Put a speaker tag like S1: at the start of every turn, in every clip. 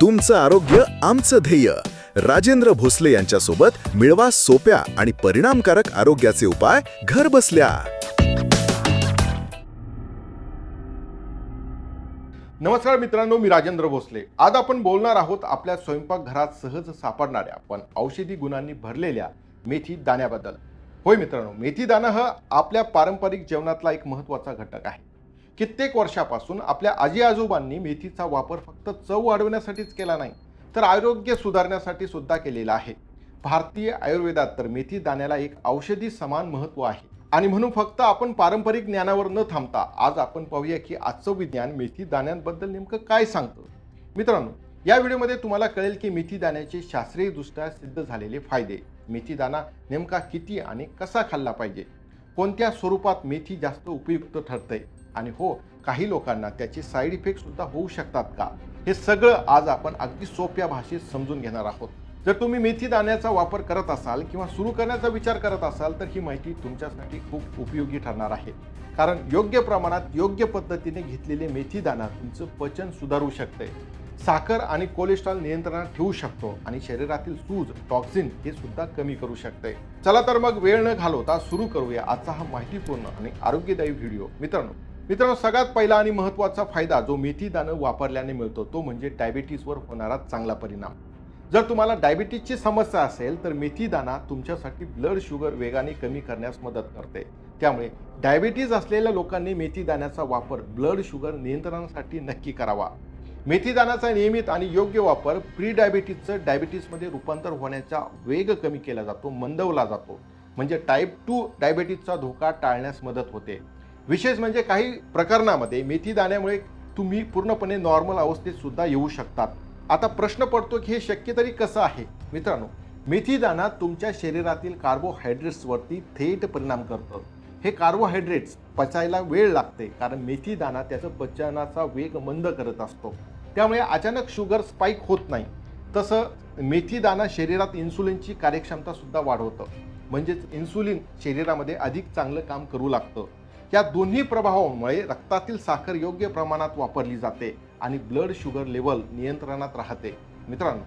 S1: तुमचं आरोग्य आमचं ध्येय. राजेंद्र भोसले यांच्यासोबत मिळवा सोप्या आणि परिणामकारक आरोग्याचे उपाय घर बसल्या.
S2: नमस्कार मित्रांनो मी राजेंद्र भोसले. आज आपण बोलणार आहोत आपल्या स्वयंपाकघरात सहज सापडणाऱ्या पण औषधी गुणांनी भरलेल्या मेथी दाण्याबद्दल. होय मित्रांनो मेथी दाणा हा आपल्या पारंपरिक जेवणातला एक महत्त्वाचा घटक आहे. कित्येक वर्षापासून आपल्या आजी आजोबांनी मेथीचा वापर फक्त चव वाढवण्यासाठीच केला नाही तर आरोग्य सुधारण्यासाठी सुद्धा केलेला आहे. भारतीय आयुर्वेदात तर मेथी दाण्याला एक औषधी समान महत्त्व आहे. आणि म्हणून फक्त आपण पारंपरिक ज्ञानावर न थांबता आज आपण पाहूया की आजचं विज्ञान मेथी दाण्यांबद्दल नेमकं काय सांगतं. मित्रांनो या व्हिडिओमध्ये तुम्हाला कळेल की मेथी दाण्याचे शास्त्रीयदृष्ट्या सिद्ध झालेले फायदे. मेथी दाणा नेमका किती आणि कसा खाल्ला पाहिजे? कोणत्या स्वरूपात मेथी जास्त उपयुक्त ठरते आणि हो काही लोकांना त्याचे साईड इफेक्ट सुद्धा होऊ शकतात का? हे सगळं आज आपण अगदी सोप्या भाषेत समजून घेणार आहोत. जर तुम्ही मेथी दाण्याचा वापर करत असाल किंवा सुरू करण्याचा विचार करत असाल तर ही माहिती तुमच्यासाठी खूप उपयोगी ठरणार आहे. कारण योग्य प्रमाणात योग्य पद्धतीने घेतलेले मेथी दाणा तुमचं पचन सुधारू शकते. साखर आणि कोलेस्ट्रॉल नियंत्रणात ठेवू शकतो आणि शरीरातील सूज टॉक्सिन हे सुद्धा कमी करू शकते. चला तर मग वेळ न घालवता सुरू करूया आजचा हा माहितीपूर्ण आणि आरोग्यदायी व्हिडिओ मित्रांनो मित्रांनो सगळ्यात पहिला आणि महत्त्वाचा फायदा जो मेथी दाणं वापरल्याने मिळतो तो म्हणजे डायबिटीसवर होणारा चांगला परिणाम. जर तुम्हाला डायबिटीजची समस्या असेल तर मेथी दाणा तुमच्यासाठी ब्लड शुगर वेगाने कमी करण्यास मदत करते. त्यामुळे डायबिटीज असलेल्या लोकांनी मेथी दाण्याचा वापर ब्लड शुगर नियंत्रणासाठी नक्की करावा. मेथी दाण्याचा नियमित आणि योग्य वापर प्री डायबिटीजचं डायबिटीसमध्ये रूपांतर होण्याचा वेग कमी केला जातो मंदवला जातो. म्हणजे टाईप टू डायबिटीजचा धोका टाळण्यास मदत होते. विशेष म्हणजे काही प्रकरणामध्ये मेथी दाण्यामुळे तुम्ही पूर्णपणे नॉर्मल अवस्थेत सुद्धा येऊ शकतात. आता प्रश्न पडतो की हे शक्य तरी कसं आहे? मित्रांनो मेथी दाणा तुमच्या शरीरातील कार्बोहायड्रेट्सवरती थेट परिणाम करतं. हे कार्बोहायड्रेट्स पचायला वेळ लागते कारण मेथी दाणा त्याचं पचनाचा वेग मंद करत असतो. त्यामुळे अचानक शुगर स्पाईक होत नाही. तसं मेथी दाणा शरीरात इन्सुलिनची कार्यक्षमता सुद्धा वाढवतं. म्हणजेच इन्सुलिन शरीरामध्ये अधिक चांगलं काम करू लागतं. या दोन्ही प्रभावामुळे रक्तातील साखर योग्य प्रमाणात वापरली जाते आणि ब्लड शुगर लेवल नियंत्रणात राहते. मित्रांनो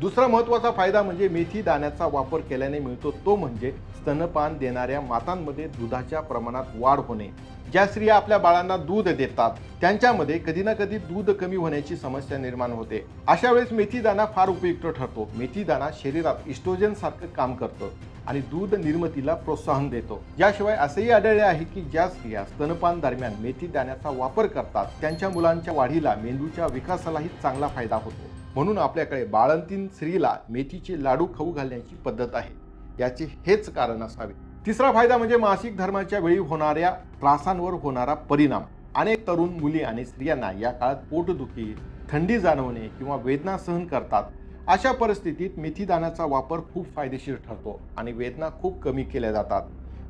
S2: दुसरा महत्त्वाचा फायदा म्हणजे मेथी दाण्याचा वापर केल्याने मिळतो. तो म्हणजे स्तनपान देणाऱ्या मातांमध्ये दुधाच्या प्रमाणात वाढ होणे. ज्या स्त्रिया आपल्या बाळांना दूध देतात त्यांच्यामध्ये कधी ना कधी दूध कमी होण्याची समस्या निर्माण होते. अशा वेळेस मेथी दाणा फार उपयुक्त ठरतो. मेथी दाणा शरीरात इस्ट्रोजन सारखं काम करतं आणि दूध निर्मितीला प्रोत्साहन देतो. याशिवाय असेही आढळले आहे की ज्या स्त्रिया स्तनपान दरम्यान मेथी दाण्याचा वापर करतात त्यांच्या मुलांच्या वाढीला मेंदूच्या विकासालाही चांगला फायदा होतो. म्हणून आपल्याकडे बाळंतीन स्त्रीला मेथीचे लाडू खाऊ घालण्याची पद्धत आहे. याचे हेच कारण असावे. तिसरा फायदा म्हणजे मासिक धर्माच्या वेळी होणाऱ्या त्रासांवर होणारा परिणाम. अनेक तरुण मुली आणि स्त्रियांना या काळात पोटदुखी थंडी जाणवणे किंवा वेदना सहन करतात. अशा परिस्थितीत मेथी दाण्याचा वापर खूप फायदेशीर ठरतो आणि वेदना खूप कमी केल्या जातात.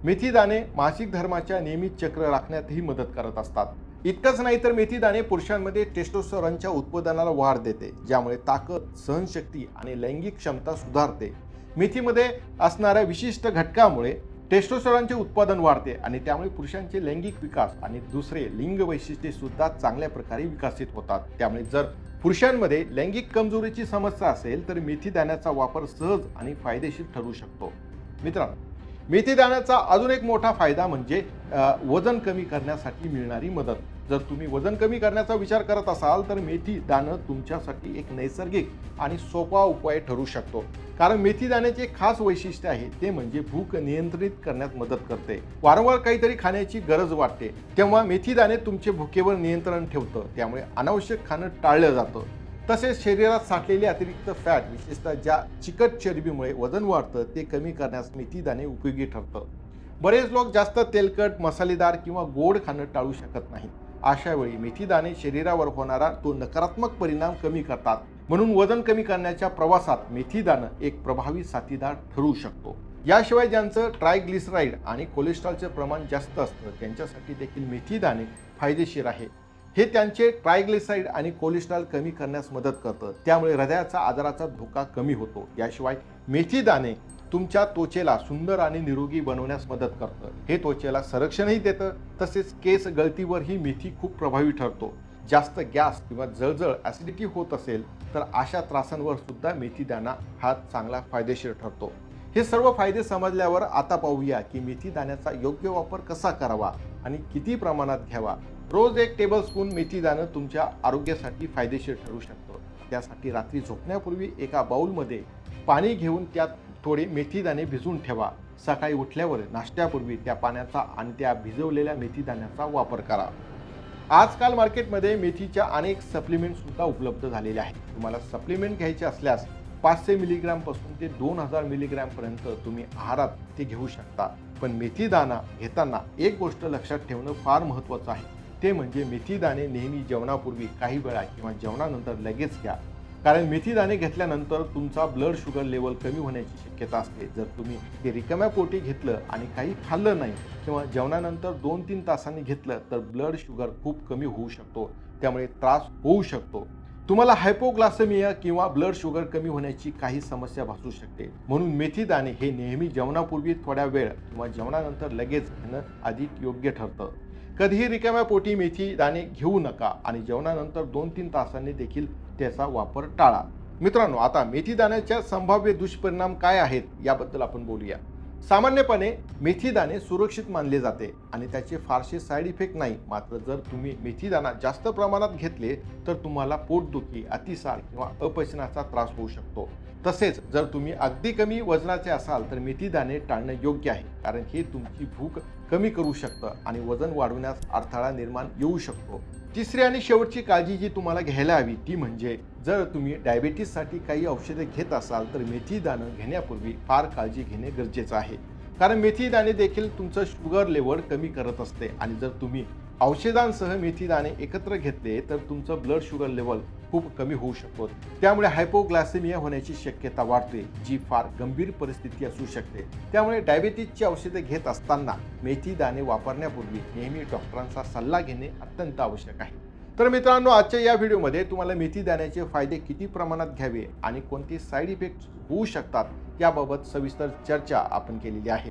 S2: मेथी दाणे मासिक धर्माच्या नियमित चक्र राखण्यातही मदत करत असतात. इतकंच नाही तर मेथी दाणे पुरुषांमध्ये टेस्टोस्टेरॉनच्या उत्पादनाला वाढ देते ज्यामुळे ताकद सहनशक्ती आणि लैंगिक क्षमता सुधारते. मेथीमध्ये असणाऱ्या विशिष्ट घटकामुळे टेस्टोस्टेरॉनचे उत्पादन वाढते आणि त्यामुळे पुरुषांचे लैंगिक विकास आणि दुसरे लिंग वैशिष्ट्ये सुद्धा चांगल्या प्रकारे विकसित होतात. त्यामुळे जर पुरुषांमध्ये लैंगिक कमजोरीची समस्या असेल तर मेथी दाण्याचा वापर सहज आणि फायदेशीर ठरू शकतो. मित्रांनो मेथी दाण्याचा अजून एक मोठा फायदा म्हणजे वजन कमी करण्यासाठी मिळणारी मदत. जर तुम्ही वजन कमी करण्याचा विचार करत असाल तर मेथी दाणं तुमच्यासाठी एक नैसर्गिक आणि सोपा उपाय ठरू शकतो. कारण मेथी दाण्याचे खास वैशिष्ट्य आहे ते म्हणजे भूक नियंत्रित करण्यात मदत करते. वारंवार काहीतरी खाण्याची गरज वाटते. तेव्हा मेथी दाणे तुमचे भुकेवर नियंत्रण ठेवतं त्यामुळे अनावश्यक खाणं टाळलं जातं. तसेच शरीरात साठलेले अतिरिक्त फॅट विशेषतः ज्या चिकट चरबीमुळे वजन वाढतं ते कमी करण्यास मेथी दाणे उपयोगी ठरतं. बरेच लोक जास्त तेलकट मसालेदार किंवा गोड खाणं टाळू शकत नाहीत. अशावेळी मेथीदाणे शरीरावर होणारा तो नकारात्मक परिणाम कमी करतात. म्हणून वजन कमी करण्याच्या प्रवासात मेथीदाणं एक प्रभावी साथीदार ठरू शकतो. याशिवाय ज्यांचं ट्रायग्लिसराईड आणि कोलेस्ट्रॉलचे प्रमाण जास्त असतं त्यांच्यासाठी देखील मेथीदाणे फायदेशीर आहे. हे त्यांचे ट्रायग्लिसाईड आणि कोलेस्ट्रॉल कमी करण्यास मदत करतं. त्यामुळे हृदयाचा आजाराचा धोका कमी होतो. याशिवाय मेथीदाणे तुमच्या त्वचेला सुंदर आणि निरोगी बनवण्यास मदत करतं. हे त्वचेला संरक्षणही देतं. तसेच केस गळतीवरही मेथी खूप प्रभावी ठरतो. जास्त गॅस किंवा जळजळ ॲसिडिटी होत असेल तर अशा त्रासांवर सुद्धा मेथी दाणा हा चांगला फायदेशीर ठरतो. हे सर्व फायदे समजल्यावर आता पाहूया की मेथी दाण्याचा योग्य वापर कसा करावा आणि किती प्रमाणात घ्यावा. रोज एक टेबलस्पून मेथी दाणं तुमच्या आरोग्यासाठी फायदेशीर ठरू शकतं. त्यासाठी रात्री झोपण्यापूर्वी एका बाउलमध्ये पाणी घेऊन त्यात थोडे मेथीदाणे भिजून भिजवून ठेवा. सकाळी उठल्यावर नाश्त्यापूर्वी त्या पाण्याचा आणि त्या भिजवलेल्या मेथीदाण्याचा वापर करा. आजकाल मार्केटमध्ये मेथीच्या अनेक सप्लिमेंटसुद्धा उपलब्ध झालेले आहेत. तुम्हाला सप्लिमेंट घ्यायचे असल्यास पाचशे मिलीग्रामपासून ते दोन हजार मिलीग्रॅमपर्यंत तुम्ही आहारात ते घेऊ शकता. पण मेथीदाणा घेताना एक गोष्ट लक्षात ठेवणं फार महत्त्वाचं आहे. ते म्हणजे मेथीदाणे नेहमी जेवणापूर्वी काही वेळा किंवा जेवणानंतर लगेच घ्या. कारण मेथी दाणे घेतल्यानंतर तुमचा ब्लड शुगर लेवल कमी होण्याची शक्यता असते. जर तुम्ही ते रिकाम्या पोटी घेतलं आणि काही खाल्लं नाही किंवा जेवणानंतर दोन तीन तासांनी घेतलं तर ब्लड शुगर खूप कमी होऊ शकतो. त्यामुळे त्रास होऊ शकतो. तुम्हाला हायपोग्लासेमिया किंवा ब्लड शुगर कमी होण्याची काही समस्या भासू शकते. म्हणून मेथी दाणे हे नेहमी जेवणापूर्वी थोड्या वेळ किंवा जेवणानंतर लगेच घेणं अधिक योग्य ठरतं. कधीही रिकाम्या पोटी मेथी दाणे घेऊ नका आणि जेवणानंतर दोन तीन तासांनी देखील त्याचा वापर टाळा. मित्रांनो आता मेथी दाण्याच्या संभाव्य दुष्परिणाम काय आहेत याबद्दल आपण बोलूया. सामान्यपणे मेथी दाणे सुरक्षित मानले जाते आणि त्याचे फारसे साईड इफेक्ट नाही. मात्र जर तुम्ही मेथी दाणा जास्त प्रमाणात घेतले तर तुम्हाला पोटदुखी अतिसार किंवा अपचनाचा त्रास होऊ शकतो. तसेच जर तुम्ही अगदी कमी वजनाचे असाल तर मेथी दाणे टाळणं योग्य आहे. कारण हे तुमची भूक कमी करू शकतं आणि वजन वाढवण्यास अडथळा निर्माण येऊ शकतो. तिसरी आणि शेवटची काळजी जी तुम्हाला घ्यायला हवी ती म्हणजे जर तुम्ही डायबेटीससाठी काही औषधे घेत असाल तर मेथी दाणं घेण्यापूर्वी फार काळजी घेणे गरजेचं आहे. कारण मेथी दाणे देखील तुमचं शुगर लेवल कमी करत असते. आणि जर तुम्ही औषधांसह मेथी दाणे एकत्र घेतले तर तुमचं ब्लड शुगर लेवल खूप कमी होऊ शकतो. त्यामुळे हायपोग्लासेमिया होण्याची शक्यता वाढते जी फार गंभीर परिस्थिती असू शकते. त्यामुळे डायबिटीजची औषधे घेत असताना मेथी दाणे वापरण्यापूर्वी नेहमी डॉक्टरांचा सल्ला घेणे अत्यंत आवश्यक आहे. तर मित्रांनो आजच्या या व्हिडिओमध्ये तुम्हाला मेथी दाण्याचे फायदे किती प्रमाणात घ्यावे आणि कोणते साईड इफेक्ट होऊ शकतात याबाबत सविस्तर चर्चा आपण केलेली आहे.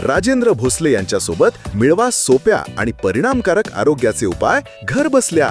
S1: राजेंद्र भोसले यांच्यासोबत मिळवा सोप्या आणि परिणामकारक आरोग्याचे उपाय घर बसल्या